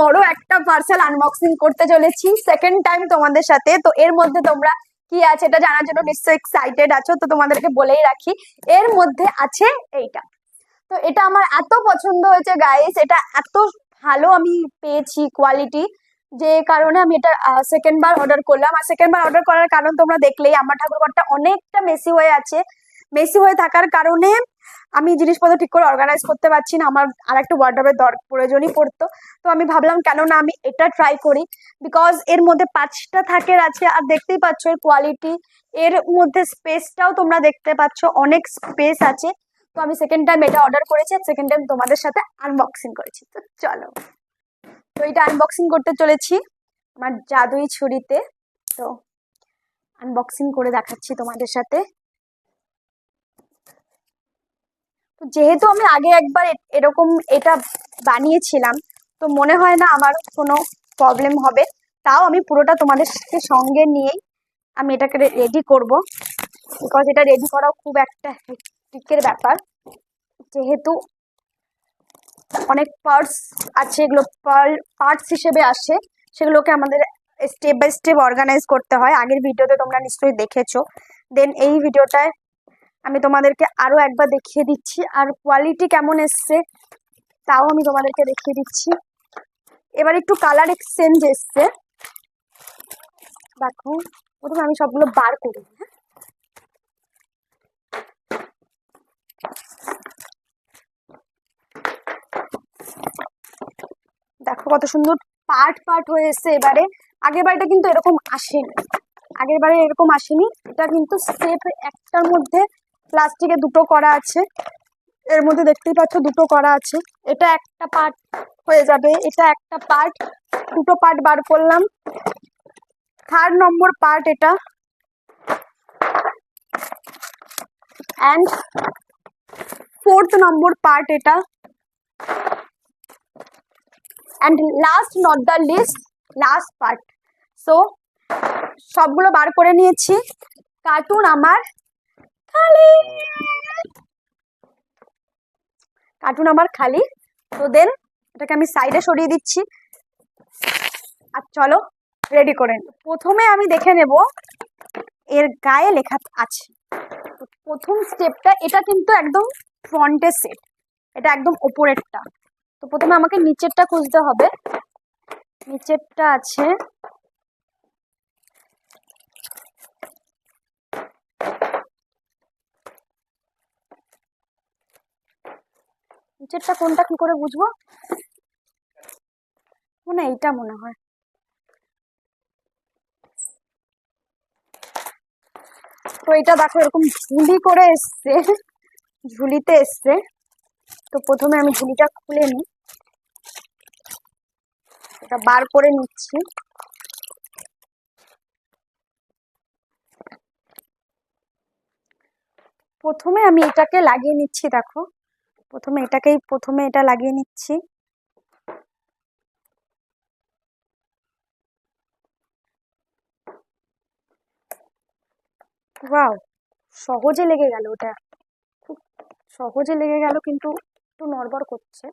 বড় একটা parcel unboxing করতে চলেছি সেকেন্ড টাইম তোমাদের সাথে। তো এর মধ্যে তোমরা কি আছে এটা জানার জন্য নিশ্চয়ই এক্সাইটেড আছো, তো তোমাদেরকে বলেই রাখি। এর মধ্যে আছে এইটা। তো এটা আমার এত পছন্দ হয়েছে গাইস এটা এত ভালো আমি পেয়েছি কোয়ালিটি যে কারণে আমি এটা সেকেন্ড বার অর্ডার করলাম। আর সেকেন্ড বার অর্ডার করার কারণ তোমরা দেখলেই, আমার ঠাকুরঘরটা অনেকটা মেসি হয়ে আছে। মেসি হয়ে থাকার কারণে আমি জিনিসপত্র ঠিক করে অর্গানাইজ করতে পারছি না। আমার আর একটা ওয়ার্ড্রবের দর, প্রয়োজনই পড়তো। তো আমি ভাবলাম কেন না আমি এটা ট্রাই করি। বিকজ এর মধ্যে পাঁচটা থাকের আছে, আর দেখতেই পাচ্ছ এর কোয়ালিটি এর মধ্যে স্পেসটাও তোমরা দেখতে পাচ্ছ, অনেক স্পেস আছে। তো আমি সেকেন্ড টাইম এটা অর্ডার করেছি সেকেন্ড টাইম তোমাদের সাথে আনবক্সিং করেছি। তো চলো। তো এটা আনবক্সিং করতে চলেছি আমার জাদুই ছুরিতে। তো আনবক্সিং করে দেখাচ্ছি তোমাদের সাথে। যেহেতু আমি আগে একবার এরকম এটা বানিয়েছিলাম, তো মনে হয় না আমার কোনো প্রবলেম হবে। তাও আমি পুরোটা তোমাদের সাথে সঙ্গে নিয়েই আমি এটাকে রেডি করব। বিকজ এটা রেডি করাও খুব একটা হেক্টিকের ব্যাপার। যেহেতু অনেক পার্টস আছে, এগুলো পার্টস হিসেবে আসে। সেগুলোকে আমাদের স্টেপ বাই স্টেপ অর্গানাইজ করতে হয়। আগের ভিডিওতে তোমরা নিশ্চয়ই দেখেছ। দেন এই ভিডিওটায় আমি তোমাদেরকে আরও একবার দেখিয়ে দিচ্ছি। আর কোয়ালিটি কেমন এসছে, তাও আমি তোমাদেরকে দেখিয়ে দিচ্ছি। এবার একটু কালার এক্সচেঞ্জ এসছে। দেখো, প্রথমে আমি সবগুলো বার করি হ্যাঁ? দেখো কত সুন্দর পার্ট পার্ট হয়ে এসছে এবারে। আগের বারটা কিন্তু এরকম আসেনি। আগের বারে এরকম আসেনি। এটা কিন্তু স্টেপ একটার মধ্যে প্লাস্টিকে দুটো করা আছে। এর মধ্যে দেখতেই পাচ্ছ দুটো করা আছে। এটা একটা পার্ট হয়ে যাবে। এটা একটা পার্ট দুটো পার্ট বার করলাম। থার্ড নম্বর পার্ট এটা। অ্যান্ড ফোর্থ নম্বর পার্ট এটা। And last not the least last part so সবগুলো বার করে নিয়েছি। কার্টুন আমার খালি। কার্টুন আমার খালি। তো দেন এটাকে আমি সাইডে সরিয়ে দিচ্ছি। আর চলো রেডি করে। প্রথমে আমি দেখে নেব এর গায়ে লেখা আছে। প্রথম স্টেপটা এটা কিন্তু একদম ফ্রন্টের সেট এটা একদম ওপরেরটা। তো প্রথমে আমাকে নিচেরটা খুঁজতে হবে। নিচেরটা আছে। নিচেরটা কোনটা কি করে বুঝব? মনে এইটা মনে হয়। তো এটা দেখো এরকম ঝুলি করে এসছে। ঝুলিতে এসছে। তো প্রথমে আমি ঝুলিটা খুলে নিই। এটা বার করে নিচ্ছি। প্রথমে আমি এটাকে লাগিয়ে নিচ্ছি, দেখো। প্রথমে এটাকেই, প্রথমে এটা লাগিয়ে নিচ্ছি। সহজে লেগে গেল ওটা। খুব সহজে লেগে গেল, কিন্তু একটু নড়বড় করছে।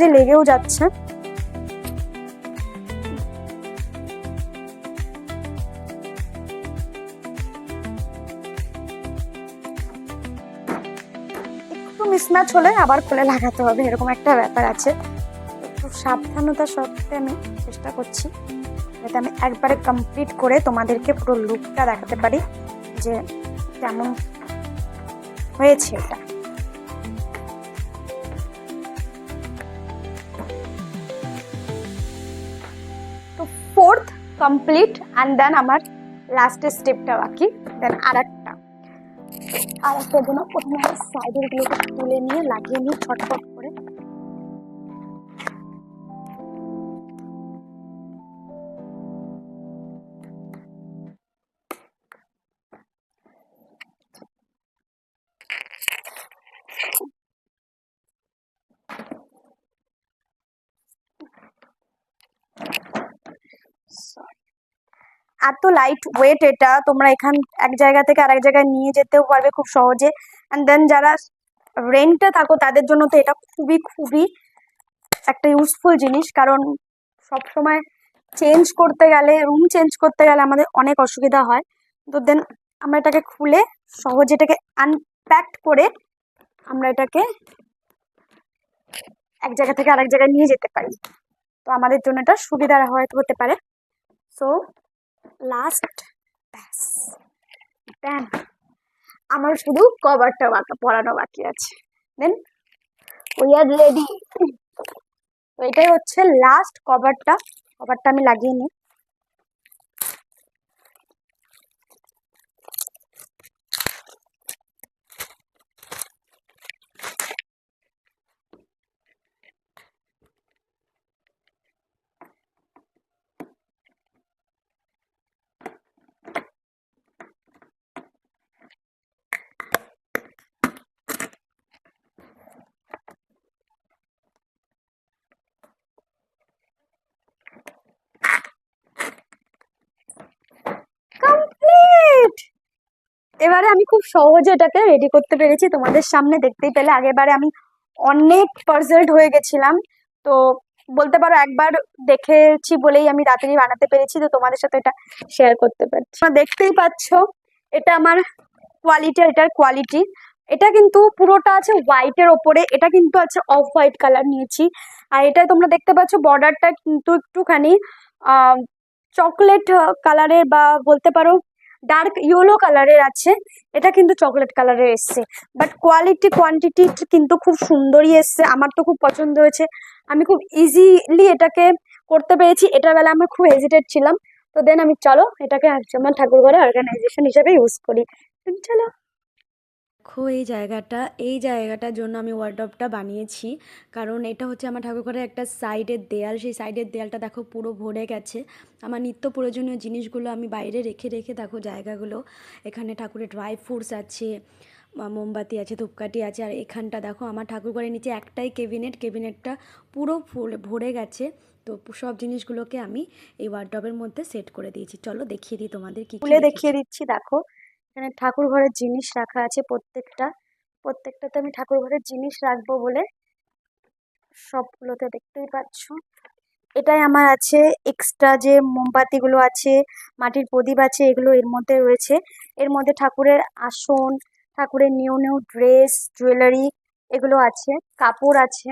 সহজে লেগেও যাচ্ছে। একটু মিসম্যাচ হলে আবার খুলে লাগাতে হবে, এরকম একটা ব্যাপার আছে। একটু সাবধানতার সত্ত্বে আমি চেষ্টা করছি, যাতে আমি একবারে কমপ্লিট করে তোমাদেরকে পুরো লুকটা দেখাতে পারি যে কেমন হয়েছে এটা। ফোর্থ কমপ্লিট অ্যান্ড দেন আমার লাস্টের স্টেপটা বাকি দেন আর একটা আর একটা প্রথমে আমি সাইডের গুলোকে তুলে নিয়ে লাগিয়ে নিয়ে ছটফট করে। এত লাইট ওয়েট এটা, তোমরা এখান, এক জায়গা থেকে আরেক জায়গায় নিয়ে যেতেও পারবে খুব সহজে। অ্যান্ড দেন যারা রেন্টে থাকো, তাদের জন্য তো এটা খুবই খুবই একটা ইউজফুল জিনিস। কারণ সব সময় চেঞ্জ করতে গেলে রুম চেঞ্জ করতে গেলে আমাদের অনেক অসুবিধা হয়। তো দেন আমরা এটাকে খুলে সহজে এটাকে আনপ্যাক করে আমরা এটাকে এক জায়গা থেকে আরেক জায়গায় নিয়ে যেতে পারি। তো আমাদের জন্য এটা সুবিধার হয়তো হতে পারে। সো লাস্ট ব্যাস দেন আমার শুধু কভারটা বাঁকা পরানো বাকি আছে। দেন উই আর রেডি এটাই হচ্ছে লাস্ট কভারটা কভারটা আমি লাগিয়ে নিই কমপ্লিট এবারে আমি খুব সহজে এটাকে রেডি করতে পেরেছি। তোমাদের সামনে দেখতেই পেলে। আগেরবারে আমি অনেক পারজেল্ট হয়ে গেছিলাম। তো বলতে পারো, একবার দেখেছি বলেই আমি রাত্রি বানাতে পেরেছি। তো তোমাদের সাথে এটা শেয়ার করতে পারছি। দেখতেই পাচ্ছ, এটা আমার কোয়ালিটি এটার কোয়ালিটি এটা কিন্তু পুরোটা আছে হোয়াইটের ওপরে। এটা কিন্তু আছে অফ হোয়াইট কালার নিয়েছি। আর এটা তোমরা দেখতে পাচ্ছ বর্ডারটা কিন্তু একটুখানি চকলেট কালারের বা বলতে পারো ডার্ক ইয়েলো কালারের আছে। এটা কিন্তু চকলেট কালারের এসছে। বাট কোয়ালিটি কোয়ান্টিটি কিন্তু খুব সুন্দরই এসছে। আমার তো খুব পছন্দ হয়েছে। আমি খুব ইজিলি এটাকে করতে পেরেছি। এটার বেলা আমি খুব হেজিটেট ছিলাম। তো দেন আমি, চলো, এটাকে আমার ঠাকুর ঘরে অর্গানাইজেশন হিসেবে ইউজ করি। চলো। দেখো এই জায়গাটা, এই জায়গাটার জন্য আমি ওয়ার্ডরোবটা বানিয়েছি। কারণ এটা হচ্ছে আমার ঠাকুরঘরের একটা সাইডের দেয়াল। সেই সাইডের দেয়ালটা দেখো পুরো ভরে গেছে। আমার নিত্য প্রয়োজনীয় জিনিসগুলো আমি বাইরে রেখে রেখে দেখো জায়গাগুলো। এখানে ঠাকুরের ড্রাই ফ্রুটস আছে মোমবাতি আছে, ধূপকাঠি আছে। আর এখানটা দেখো আমার ঠাকুরঘরের নিচে একটাই কেবিনেট কেবিনেটটা পুরো ভরে গেছে। তো সব জিনিসগুলোকে আমি এই ওয়ার্ডরোবের মধ্যে সেট করে দিয়েছি। চলো দেখিয়ে দিই তোমাদের কি খুলে দেখিয়ে দিচ্ছি, দেখো। এখানে ঠাকুর ঘরের জিনিস রাখা আছে প্রত্যেকটা। প্রত্যেকটাতে আমি ঠাকুর ঘরের জিনিস রাখব বলে সবগুলোতে দেখতেই পাচ্ছ। এটাই আমার আছে এক্সট্রা যে মোমবাতিগুলো আছে, মাটির প্রদীপ আছে, এগুলো এর মধ্যে রয়েছে। এর মধ্যে ঠাকুরের আসন, ঠাকুরের নিউ নিউ ড্রেস, জুয়েলারি এগুলো আছে, কাপড় আছে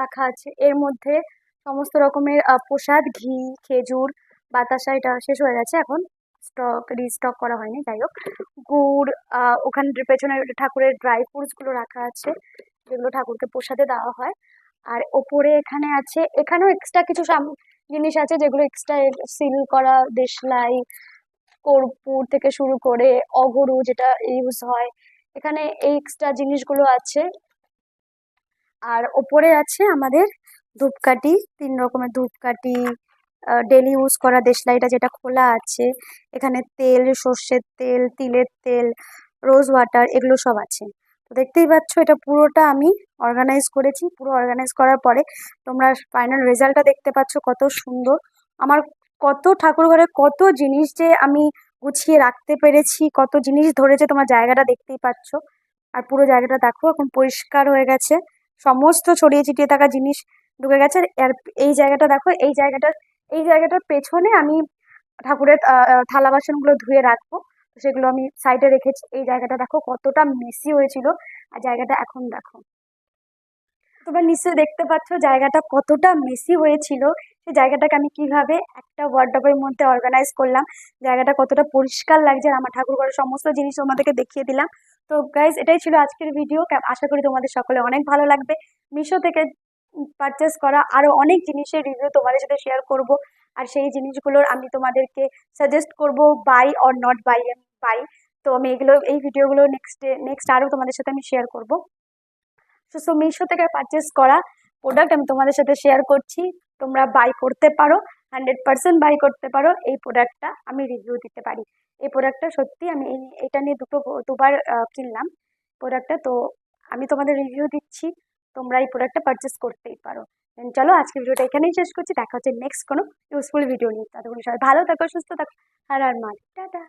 রাখা আছে। এর মধ্যে সমস্ত রকমের প্রসাদ, ঘি, খেজুর, বাতাসা, এটা শেষ হয়ে গেছে এখন। স্টক রিস্টক করা হয়নি, যাই হোক। গুড় ওখানে পেছনে ঠাকুরের ড্রাই ফ্রুটসগুলো রাখা আছে, যেগুলো ঠাকুরকে প্রসাদে দেওয়া হয়। আর ওপরে এখানে আছে, এখানেও এক্সট্রা কিছু জিনিস আছে যেগুলো এক্সট্রা সিল করা, দেশলাই, কর্পূর থেকে শুরু করে অগরু যেটা ইউজ হয়। এখানে এই এক্সট্রা জিনিসগুলো আছে। আর ওপরে আছে আমাদের ধূপকাঠি, তিন রকমের ধূপকাঠি ডেলি ইউজ করা দেশলাইটা যেটা খোলা আছে, এখানে তেল, সর্ষের তেল, তিলের তেল রোজ ওয়াটার এগুলো সব আছে। তো দেখতেই পাচ্ছ এটা পুরোটা আমি অর্গানাইজ করেছি, পুরো অর্গানাইজ করার পরে তোমরা ফাইনাল রেজাল্টটা দেখতে পাচ্ছ কত সুন্দর। আমার কত ঠাকুর ঘরে কত জিনিস যে আমি গুছিয়ে রাখতে পেরেছি, কত জিনিস ধরেছে তোমার জায়গাটা দেখতেই পাচ্ছ। আর পুরো জায়গাটা দেখো, এখন পরিষ্কার হয়ে গেছে। সমস্ত ছড়িয়ে ছিটিয়ে থাকা জিনিস ঢুকে গেছে। আর এই জায়গাটা দেখো, এই জায়গাটার এই জায়গাটার পেছনে আমি ঠাকুরের থালা বাসনগুলো ধুয়ে রাখব। সেগুলো আমি সাইডে রেখেছি। এই জায়গাটা দেখো কতটা মেসি হয়েছিল। আর জায়গাটা এখন দেখো। তোমরা নিশ্চয়ই দেখতে পাচ্ছ জায়গাটা কতটা মেসি হয়েছিল। সেই জায়গাটাকে আমি কীভাবে একটা ওয়ার্ডরোবের মধ্যে অর্গানাইজ করলাম। জায়গাটা কতটা পরিষ্কার লাগছে। আমার ঠাকুর ঘরের সমস্ত জিনিস তোমাদেরকে দেখিয়ে দিলাম। তো গাইজ এটাই ছিল আজকের ভিডিও আশা করি তোমাদের সকলে অনেক ভালো লাগবে। মিশো থেকে পারচেস করা আরও অনেক জিনিসের রিভিউ তোমাদের সাথে শেয়ার করব। আর সেই জিনিসগুলোর আমি তোমাদেরকে সাজেস্ট করব buy or not buy um buy তো আমি এগুলো, এই ভিডিওগুলো নেক্সট নেক্সট আরও তোমাদের সাথে আমি শেয়ার করব। তো সো মিশো থেকে পারচেস করা প্রোডাক্ট আমি তোমাদের সাথে শেয়ার করছি। তোমরা বাই করতে পারো হান্ড্রেড পার্সেন্ট বাই করতে পারো, এই প্রোডাক্টটা আমি রিভিউ দিতে পারি। এই প্রোডাক্টটা সত্যি আমি এই, এটা নিয়ে দুটো, দুবার কিনলাম প্রোডাক্টটা তো আমি তোমাদের রিভিউ দিচ্ছি। তোমরা এই প্রোডাক্টটা পারচেস করতেই পারো। দেন চলো আজকে ভিডিওটা এখানেই শেষ করছি। দেখা হচ্ছে নেক্সট কোনো ইউজফুল ভিডিও নিয়ে। ততক্ষণ সবাই ভালো থাকো, সুস্থ থাকো। আর আর মা, টাটা।